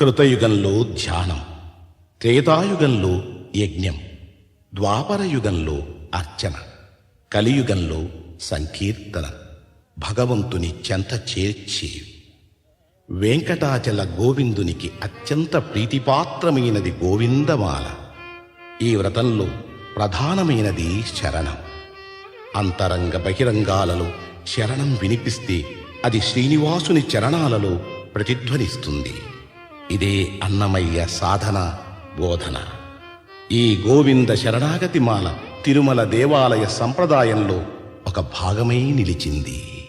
కృతయుగంలో ధ్యానం త్రేతాయుగంలో యజ్ఞం ద్వాపరయుగంలో అర్చన కలియుగంలో సంకీర్తన భగవంతుని చెంత చేర్చేవి వెంకటాచల గోవిందునికి అత్యంత ప్రీతిపాత్రమైనది గోవిందమాల. ఈ వ్రతంలో ప్రధానమైనది శరణం. అంతరంగ బహిరంగాలలో శరణం వినిపిస్తే అది శ్రీనివాసుని చరణాలలో ప్రతిధ్వనిస్తుంది. ఇదే అన్నమయ్య సాధన బోధన. ఈ గోవింద శరణాగతి మాల తిరుమల దేవాలయ సంప్రదాయంలో ఒక భాగమై నిలిచింది.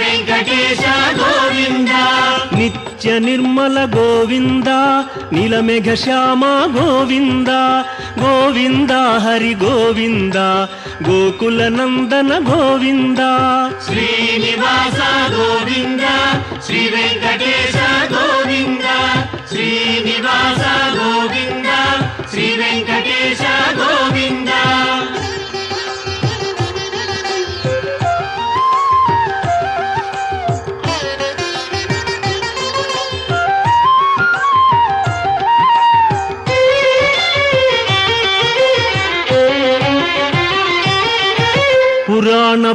వెంకటేశ గోవింద. నిత్య నిర్మల గోవింద నీలమేఘ శ్యామ గోవింద గోవింద హరి గోవింద గోకుల నందన గోవింద. శ్రీనివాస గోవింద శ్రీ వెంకటేశ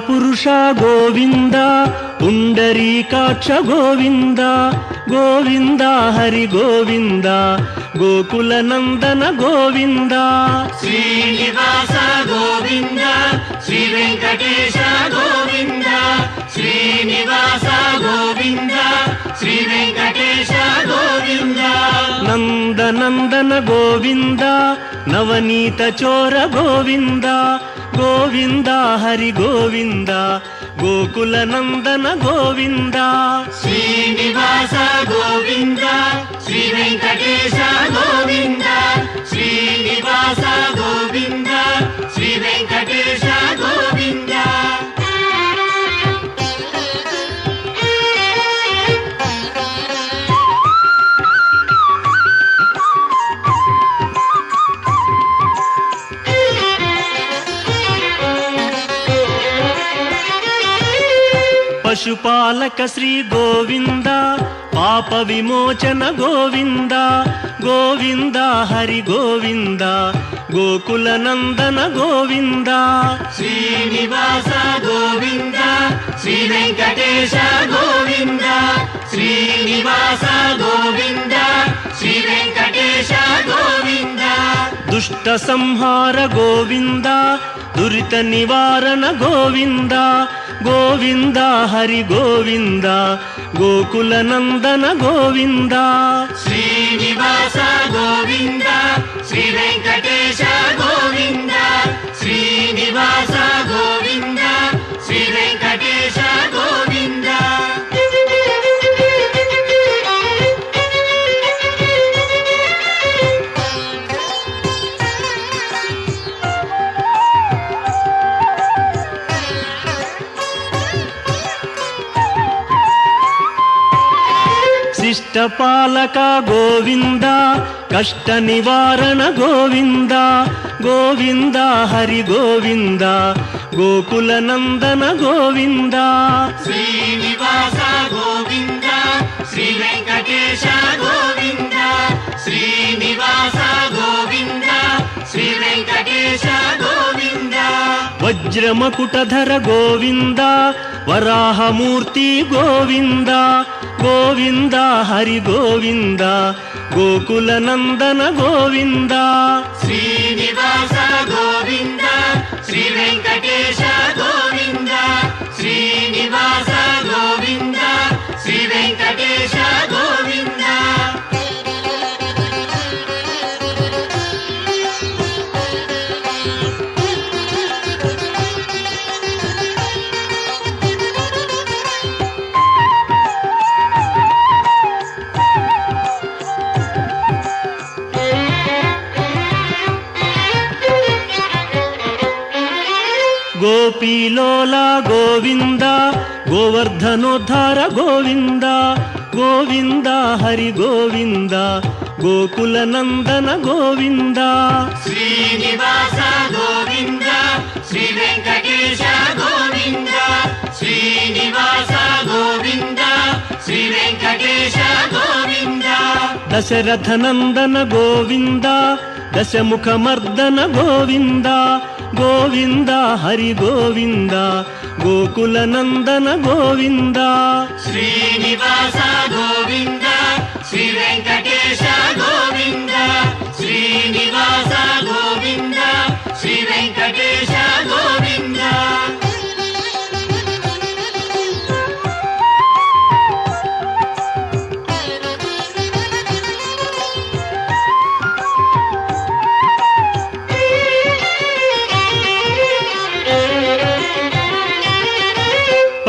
పురుష గోవింద పుండరీకాక్ష గోవింద గోవింద హరి గోవింద గోకుల నందన గోవింద. శ్రీనివాస గోవింద శ్రీ వెంకటేశ గోవింద శ్రీనివాస గోవింద శ్రీ వెంకటేశ గోవింద. నందనందన గోవింద నవనీత చోర గోవింద గోవింద హరి గోవింద గోకుల నందన గోవింద. శ్రీనివాస గోవింద శ్రీ వెంకటేశ గోవింద శ్రీనివాస గోవింద శ్రీ వెంకటేశ పశుపాలక శ్రీ గోవింద పాప విమోచన గోవింద గోవింద హరి గోవింద గోకుల నందన గోవింద. శ్రీనివాస గోవింద శ్రీ వెంకటేశ గోవింద శ్రీనివాస గోవింద శ్రీ వెంకటేశ గోవింద. దుష్ట సంహార గోవింద దురిత నివారణ గోవింద గోవింద హరి గోవింద గోకుల నందన గోవింద. శ్రీనివాస గోవింద శ్రీ వెంకట శిష్టపాలక గోవింద కష్ట నివారణ గోవింద గోవింద హరి గోవింద గోకుల నందన గోవింద. శ్రీనివాస గోవింద శ్రీ వెంకటేశ గోవింద శ్రీనివాస గోవింద శ్రీ వెంకటేశ గోవింద. వజ్రమకుటధర గోవింద వరాహమూర్తి గోవింద గోవింద హరి గోవింద గోకుల నందన గోవింద. శ్రీనివాస గోవింద శ్రీ వెంకటేశ గోవింద. గోపీలోల గోవింద గోవర్ధనోద్ధార గోవింద గోవింద హరి గోవింద గోకుల నందన గోవింద. శ్రీనివాస గోవింద శ్రీ వెంకటేశ గోవింద శ్రీనివాస గోవింద శ్రీ వెంకటేశ గోవింద. దశరథ నందన గోవింద దశముఖమర్దన గోవింద గోవింద హరి గోవింద గోకుల నందన గోవింద. శ్రీనివాస గోవింద శ్రీ వెంకటేశ గోవింద శ్రీనివాస గోవింద శ్రీ వెంకటేశ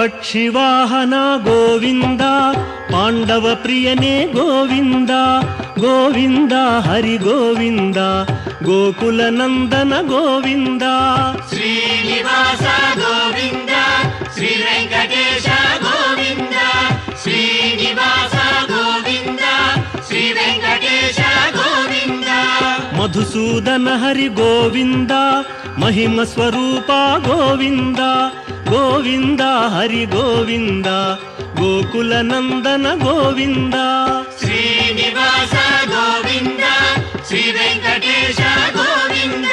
పక్షివాహన గోవింద పాండవ ప్రియనే గోవింద గోవింద హరి గోవింద గోకుల నందన గోవింద. శ్రీనివాస గోవింద శ్రీ వెంకటేశ గోవింద శ్రీనివాస గోవింద శ్రీ వెంకటేశ గోవింద. మధుసూదన హరి గోవింద మహిమ స్వరూప గోవింద గోవింద హరి గోవింద గోకుల నందన గోవింద. శ్రీనివాస గోవింద శ్రీ వెంకటేశ గోవింద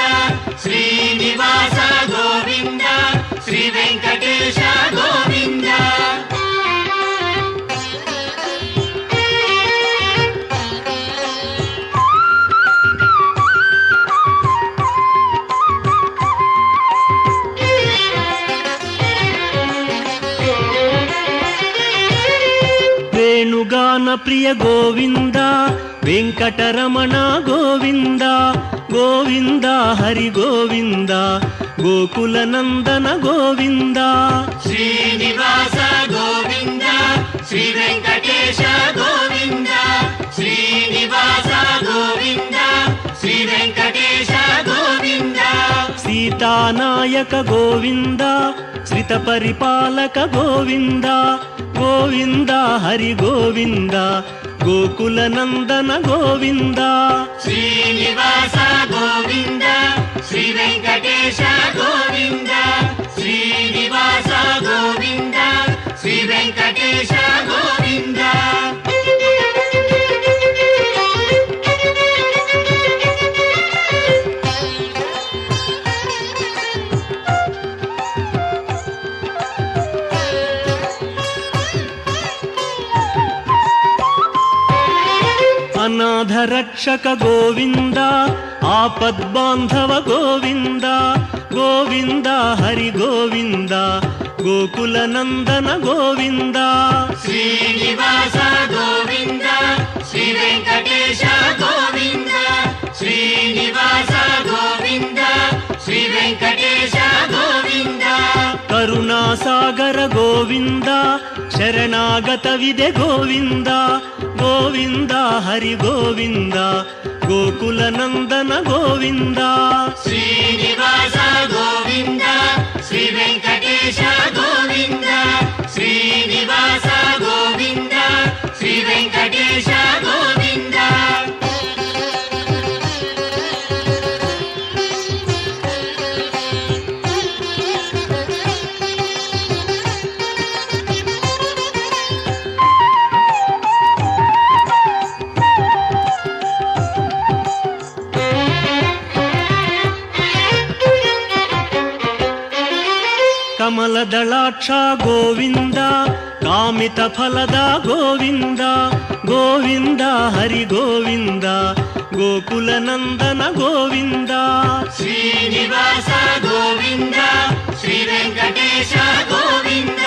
శ్రీనివాస గోవింద శ్రీ వెంకటేశ గోవింద. ప్రియ గోవింద వెంకటరమణ గోవింద గోవింద హరి గోవింద గోకుల నందన గోవింద. శ్రీనివాస గోవింద శ్రీ వెంకటేశ గోవింద శ్రీనివాస గోవింద శ్రీ వెంకటేశ గోవిందా. సీతానాయక గోవింద శ్రిత పరిపాలక గోవింద గోవింద హరి గోవింద గోకుల నందన గోవింద. శ్రీనివాస గోవింద శ్రీ వెంకటేశ గోవింద శ్రీనివాస గోవింద శ్రీ వెంకటేశ గోవింద. రక్షక గోవింద ఆపద్బాంధవ గోవింద గోవింద హరి గోవింద గోకుల నందన గోవింద. శ్రీనివాస గోవింద శ్రీ వెంకటేశ గోవింద శ్రీనివాస గోవింద శ్రీ వెంకటేశ గోవిందా. కరుణాసాగర గోవింద శరణాగత విదే గోవింద గోవింద హరి గోవింద గోకుల నందన గోవింద. శ్రీనివాస గోవింద శ్రీ వెంకటేశ గోవింద. ఫలద గోవింద గోవింద హరి గోవింద గోకుల నందన గోవింద. శ్రీనివాస గోవింద శ్రీ వెంకటేశ గోవింద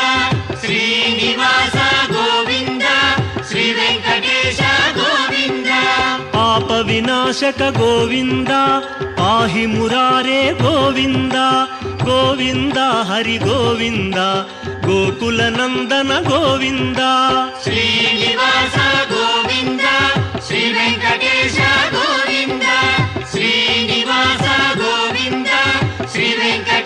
శ్రీనివాస గోవింద శ్రీ వెంకటేశ గోవింద. పాప వినాశక గోవింద పాహి మురారే గోవిందా. గోవింద హరి గోవింద గోకుల నందన గోవింద. శ్రీనివాస గోవింద శ్రీ వెంకటేశ గోవింద శ్రీనివాస గోవింద శ్రీ వెంకట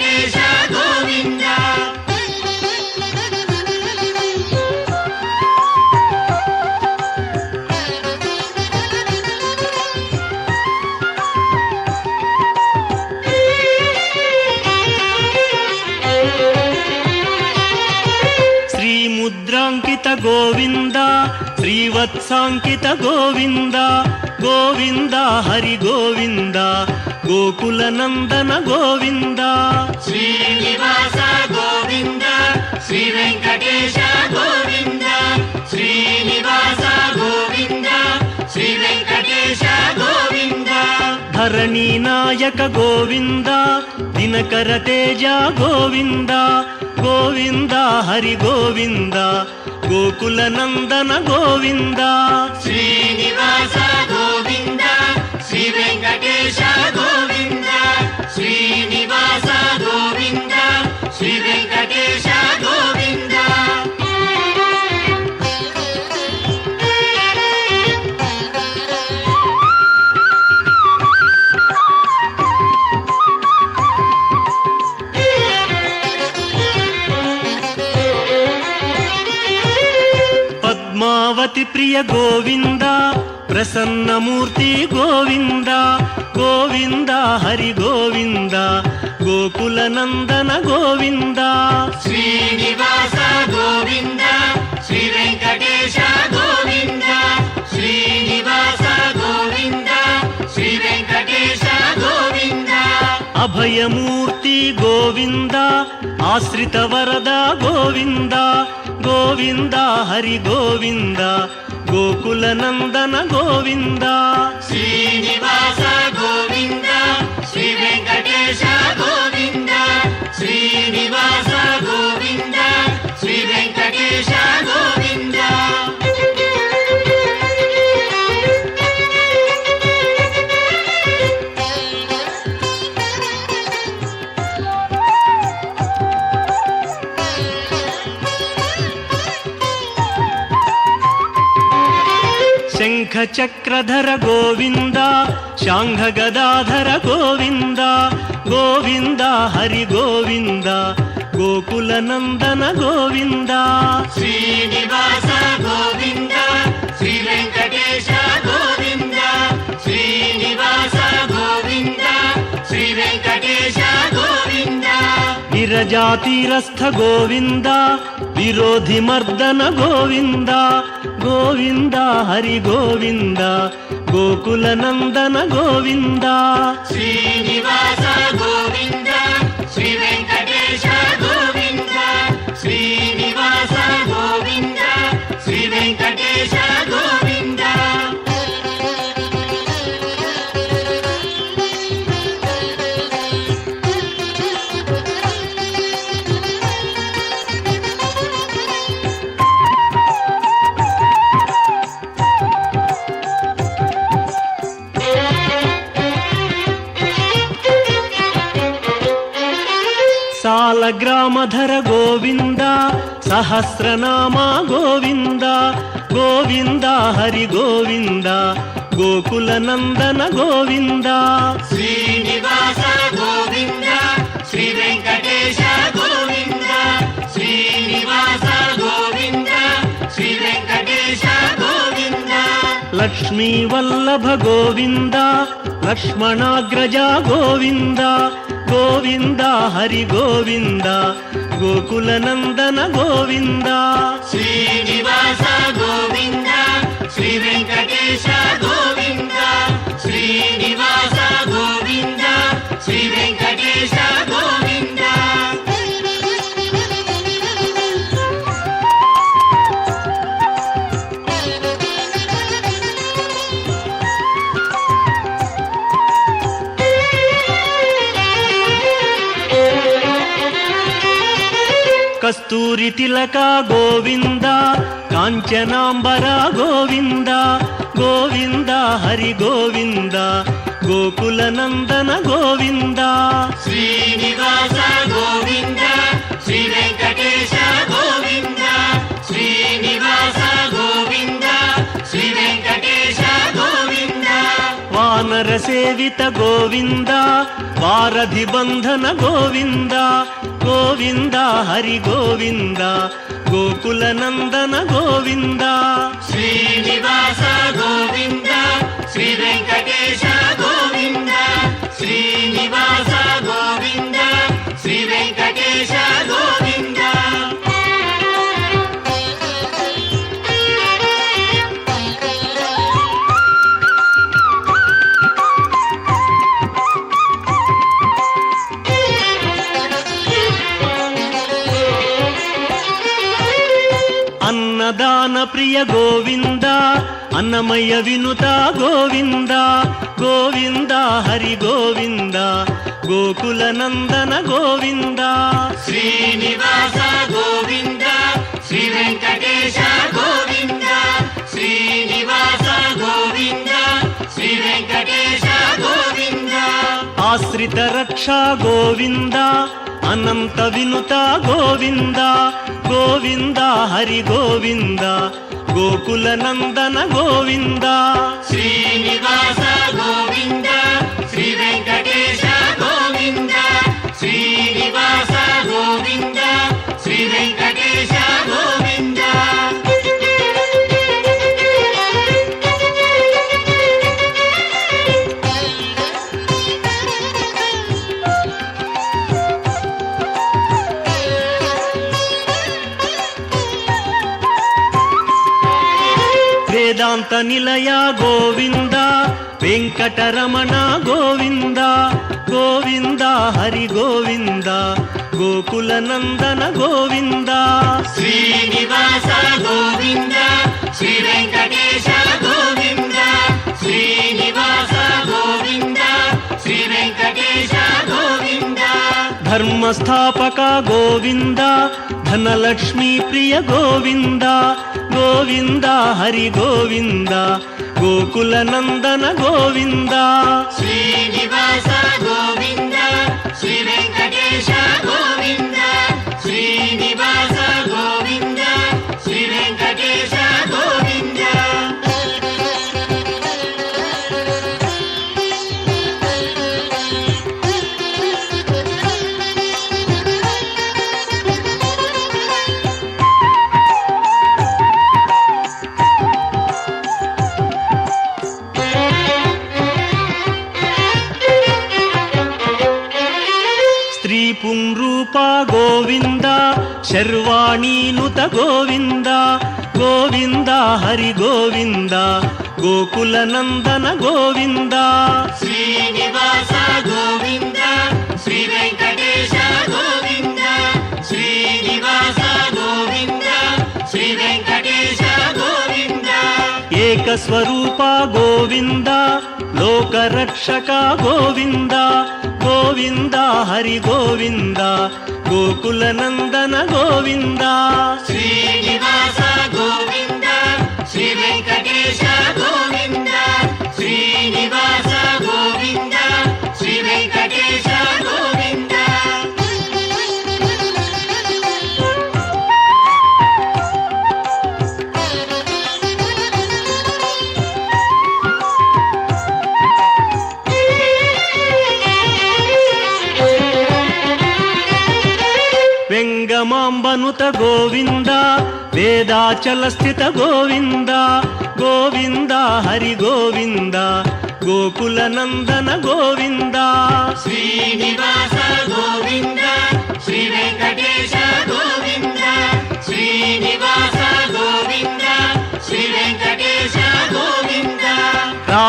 గోవింద శ్రీవత్సాంకిత గోవింద గోవింద హరి గోవింద గోకుల నందన గోవింద. శ్రీనివాస గోవింద శ్రీ వెంకటేశ గోవింద శ్రీనివాస గోవింద శ్రీ వెంకటేశ గోవింద. ధరణి నాయక గోవింద దినకర తేజ గోవింద గోవింద హరి గోవింద గోకుల నందన గోవింద. శ్రీనివాస గోవింద. శ్రీ వెంకటేశ పద్మావతి ప్రియ గోవింద ప్రసన్నమూర్తి గోవింద గోవింద హరి గోవింద గోకుల నందన గోవింద. శ్రీనివాస గోవింద శ్రీ వెంకటేశ గోవింద. అభయమూర్తి గోవింద ఆశ్రిత వరద గోవింద గోవింద హరి గోవింద గోకుల నందన గోవింద. శ్రీనివాస గోవింద శ్రీ వెంకటేశ గోవింద శ్రీనివాస గోవింద శ్రీ వెంకటేశ గోవింద. శంఖ చక్రధర గోవింద శాంఘ గదాధర గోవింద గోవింద హరి గోవింద గోకుల నందన గోవింద. శ్రీనివాస గోవింద శ్రీ వెంకటేశ గోవింద శ్రీనివాస గోవింద శ్రీ వెంకటేశ గోవింద. విరజాతీరస్థ గోవింద విరోధి మర్దన గోవింద గోవింద హరి గోవింద గోకుల నందన గోవింద. శ్రీనివాస గోవింద. సాలగ్రామధర గోవింద సహస్రనామ గోవింద గోవింద హరి గోవింద గోకుల నందన గోవింద. శ్రీనివాస గోవింద శ్రీ వెంకటేశ గోవింద శ్రీనివాస గోవింద శ్రీ వెంకటేశ గోవింద. లక్ష్మీ వల్లభ గోవింద లక్ష్మణాగ్రజ గోవింద గోవింద హరి గోవింద గోకుల నందన గోవింద శ్రీనివాస గోవింద శ్రీ వెంకటేశ గోవింద. కస్తూరి తిలక గోవింద కాంచనాంబర గోవింద గోవింద హరి గోవింద గోకుల నందన గోవింద. శ్రీనివాస గోవింద వానర సేవిత గోవింద వారధి బంధన గోవింద గోవింద హరి గోవింద గోకుల నందన గోవింద శ్రీనివాస గోవింద శ్రీ వెంకటేశ గోవింద శ్రీనివాస అన్నదాన గోవింద అన్నమయ్య వినుత గోవింద గోవింద హరి గోవింద గోకుల నందన గోవింద. శ్రీనివాస గోవింద శ్రీ వెంకటేశ గోవింద. ఆశ్రిత రక్షా గోవింద అనంత వినుత గోవింద గోవింద హరి గోవింద గోకుల నందన గోవింద. శ్రీనివాస శాంత నిలయ గోవింద వెంకటరమణ గోవింద గోవింద హరి గోవింద గోకుల నందన గోవింద. శ్రీనివాస గోవింద శ్రీ వెంకటేశ గోవింద శ్రీనివాస గోవింద శ్రీ వెంకటేశ గోవింద. ధర్మస్థాపక గోవింద ధనలక్ష్మీ ప్రియ గోవింద గోవింద హరి గోవింద గోకుల నందన గోవింద. శ్రీనివాస గోవింద శ్రీ నందన గోవింద. శ్రీనివాస గోవింద శ్రీ వెంకటేశ గోవింద శ్రీనివాస గోవింద శ్రీ వెంకటేశ గోవింద. ఏకస్వరూప గోవింద లోకరక్షక గోవింద గోవింద హరి గోవింద గోకుల నందన గోవింద. శ్రీనివాస గోవింద శ్రీ వెంకటేశ గోవింద వేదాచల స్థిత గోవింద గోవింద హరి గోవింద గోకుల నందన గోవింద. శ్రీనివాస గోవింద శ్రీ వెంకటేశ గోవింద.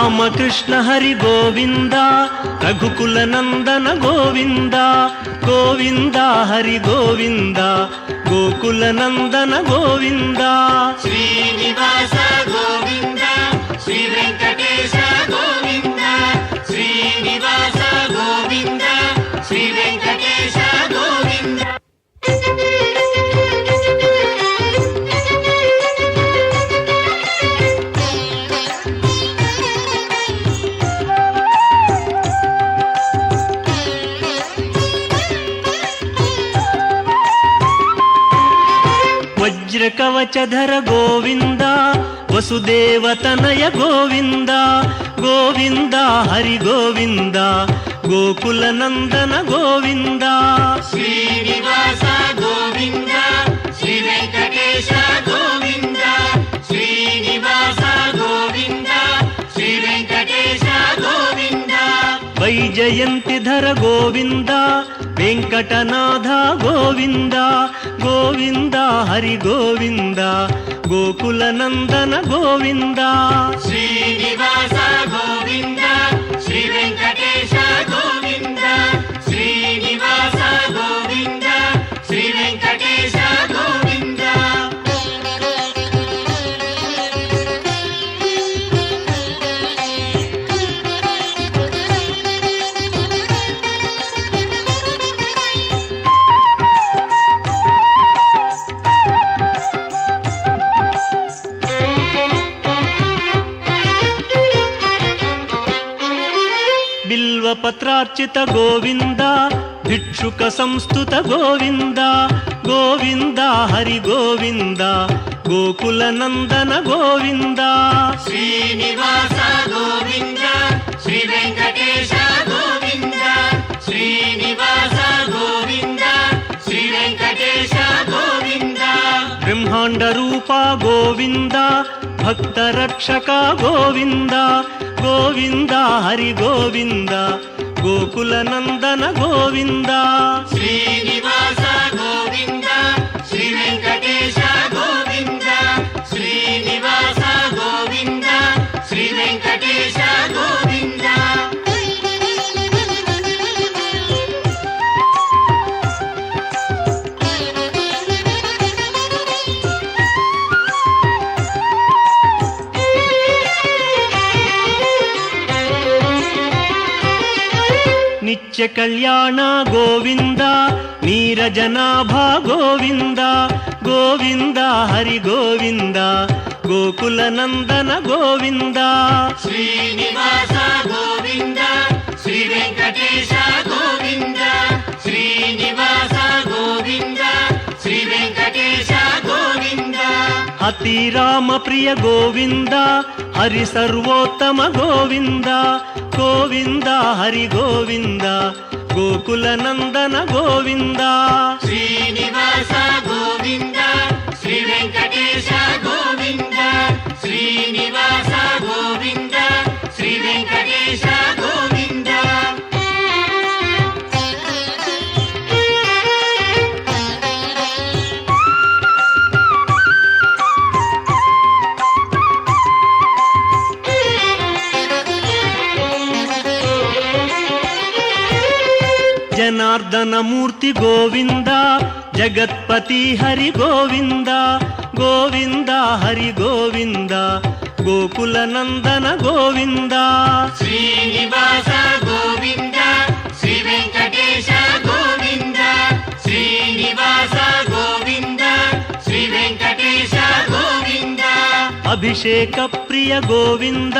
రామకృష్ణ హరి గోవింద రఘుకుల నందన గోవింద గోవింద హరి గోవింద గోకుల నందన గోవింద. శ్రీనివాస గోవింద శ్రీ వెంకట వజ్రకవచధర గోవింద వసుదేవతనయ గోవింద గోవింద హరి గోవింద గోకుల నందన గోవింద శ్రీనివాస గోవిందా వైజయంతిధర గోవింద వెంకటనాథ గోవింద గోవింద హరి గోవింద గోకుల నందన గోవింద. శ్రీనివాస గో బిల్వపత్రార్చిత గోవింద భిక్షుక సంస్థుత గోవింద గోవింద హరి గోవింద గోకుల నందన గోవింద. శ్రీనివాస గోవింద శ్రీ వెంకటేశ గోవింద శ్రీనివాస గోవింద శ్రీ వెంకటేశ గోవింద. బ్రహ్మాండ రూప గోవింద భక్త రక్షక గోవింద గోవింద హరి గోవింద. గోకుల నందన గోవిందా. శ్రీనివాస నిత్య కళ్యాణ గోవింద నీరజనాభ గోవింద గోవింద హరి గోవింద గోకుల నందన గోవింద. శ్రీనివాస గోవింద శ్రీ వెంకటేశ అతి రామ ప్రియ గోవింద హరి సర్వోత్తమ గోవింద గోవింద హరి గోవింద గోకుల నందన గోవింద. శ్రీనివాస గోవిందా. జనార్దనమూర్తి గోవింద జగత్పతి హరి గోవింద గోవింద హరి గోవింద గోకుల నందన గోవింద. శ్రీనివాస గోవింద. అభిషేక ప్రియ గోవింద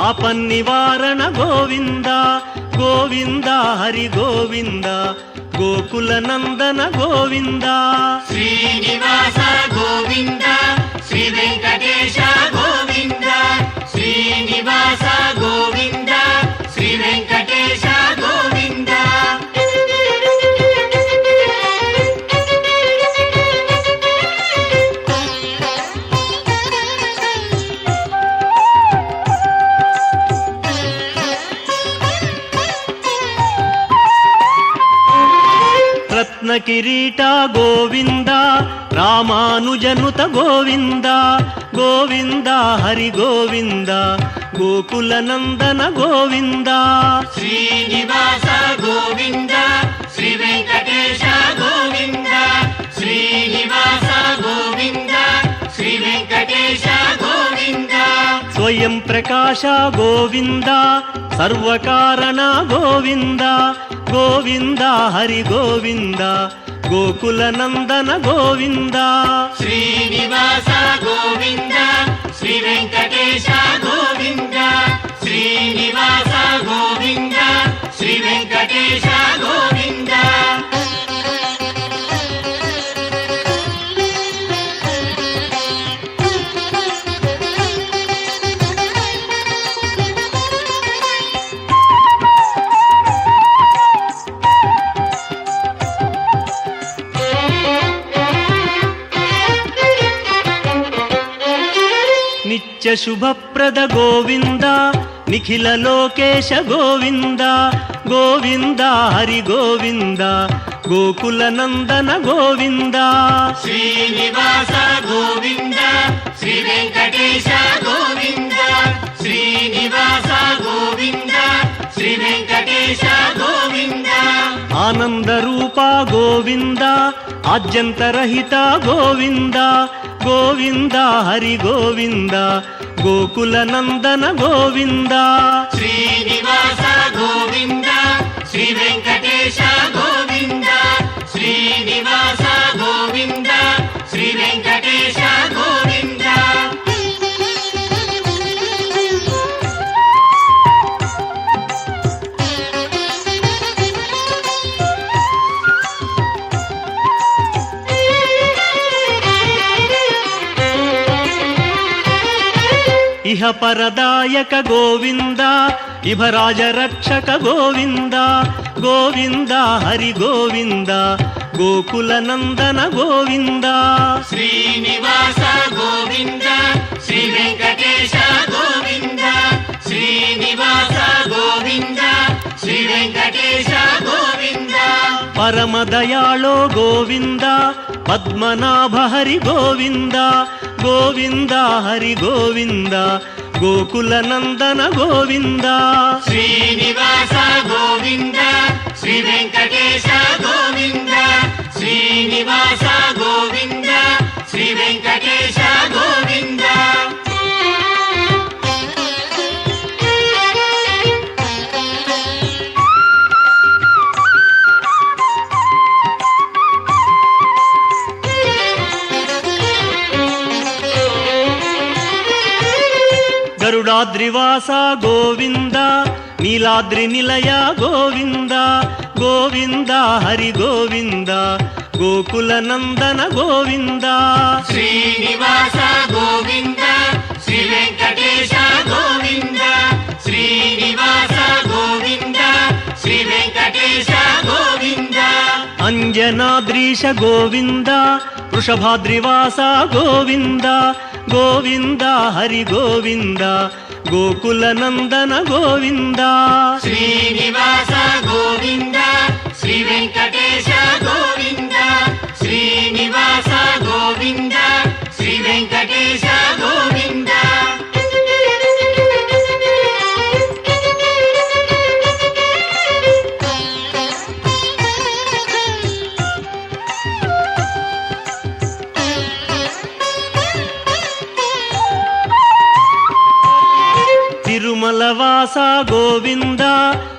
ఆపన్నివారణ గోవింద గోవింద హరి గోవింద గోకుల నందన గోవింద శ్రీనివాస గోవింద శ్రీ వెంకటేశ గోవింద కిరీట గోవింద రామానుజనుత గోవింద గోవింద హరి గోవింద గోకుల నందన గోవింద. శ్రీనివాస గోవింద శ్రీ వెంకటేశ గోవింద శ్రీనివాస గోవింద శ్రీ వెంకటేశ గోవింద. స్వయం ప్రకాశ గోవింద సర్వకారణ గోవింద గోవింద హరి గోవింద గోకుల నందన గోవింద. శ్రీనివాస గోవింద శ్రీ వెంకటేశ గోవింద శ్రీనివాస గోవింద శ్రీ వెంకటేశ గోవింద. శుభప్రద గోవింద నిఖిల లోకేశ గోవింద గోవింద హరి గోవింద గోకుల నందన గోవింద. శ్రీనివాస గోవింద శ్రీ వెంకటేశ గోవింద శ్రీనివాస గోవింద శ్రీ వెంకటేశ గోవింద. ఆనంద రూప గోవింద ఆద్యంతరహిత గోవింద గోవింద హరి గోవింద గోకుల నందన గోవిందా. ఇహ పరదాయక గోవింద ఇభరాజ రక్షక గోవింద గోవింద హరి గోవింద గోకుల నందన గోవింద శ్రీనివాస గోవింద శ్రీ వెంకటేశ గోవింద శ్రీనివాస గోవింద శ్రీ వెంకటేశ గోవింద పరమదయాళో గోవింద పద్మనాభ హరి గోవింద గోవింద హరి గోవింద గోకుల నందన గోవింద. శ్రీనివాస గోవింద శ్రీ వెంకటేశ గోవింద శ్రీనివాస గోవింద. గరుడాద్రివాస గోవింద నీలాద్రి నిలయ గోవింద గోవింద హరి గోవింద గోకుల నందన గోవింద. శ్రీనివాస గోవింద శ్రీ వెంకటేశ గోవింద శ్రీనివాస అంజనాద్రీశ గోవింద వృషభాద్రివాస గోవింద గోవింద హరి గోవింద గోకుల నందన గోవింద. శ్రీనివాస గోవింద శ్రీ వెంకటే తిరుమల వాస గోవింద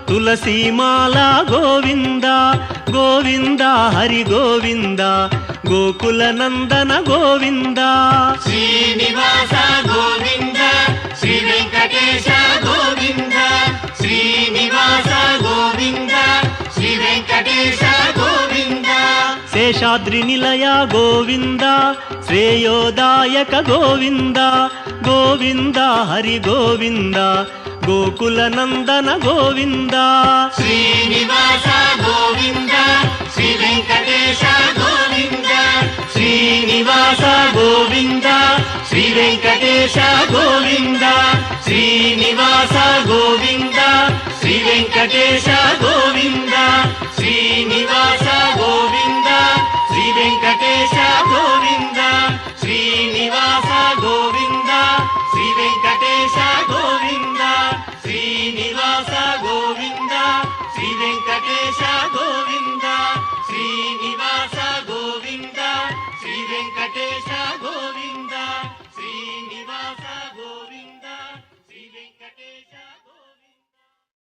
తులసీమాల గోవింద గోవింద హరి గోవింద గోకుల నందన గోవింద. శ్రీనివాస గోవింద శ్రీ వెంకటేశ గోవింద శ్రీనివాస గోవింద శ్రీ వెంకటేశ గోవింద. శేషాద్రి నిలయ గోవింద శ్రేయోదాయక గోవింద గోవింద హరి గోవింద. గోకుల నందన గోవింద. శ్రీనివాస గోవింద శ్రీ వెంకటేశ గోవింద శ్రీనివాస గోవింద శ్రీ వెంకటేశ గోవింద శ్రీనివాస గోవింద శ్రీ వెంకటేశ గోవింద శ్రీనివాస గోవింద శ్రీ వెంకటేశ గోవింద.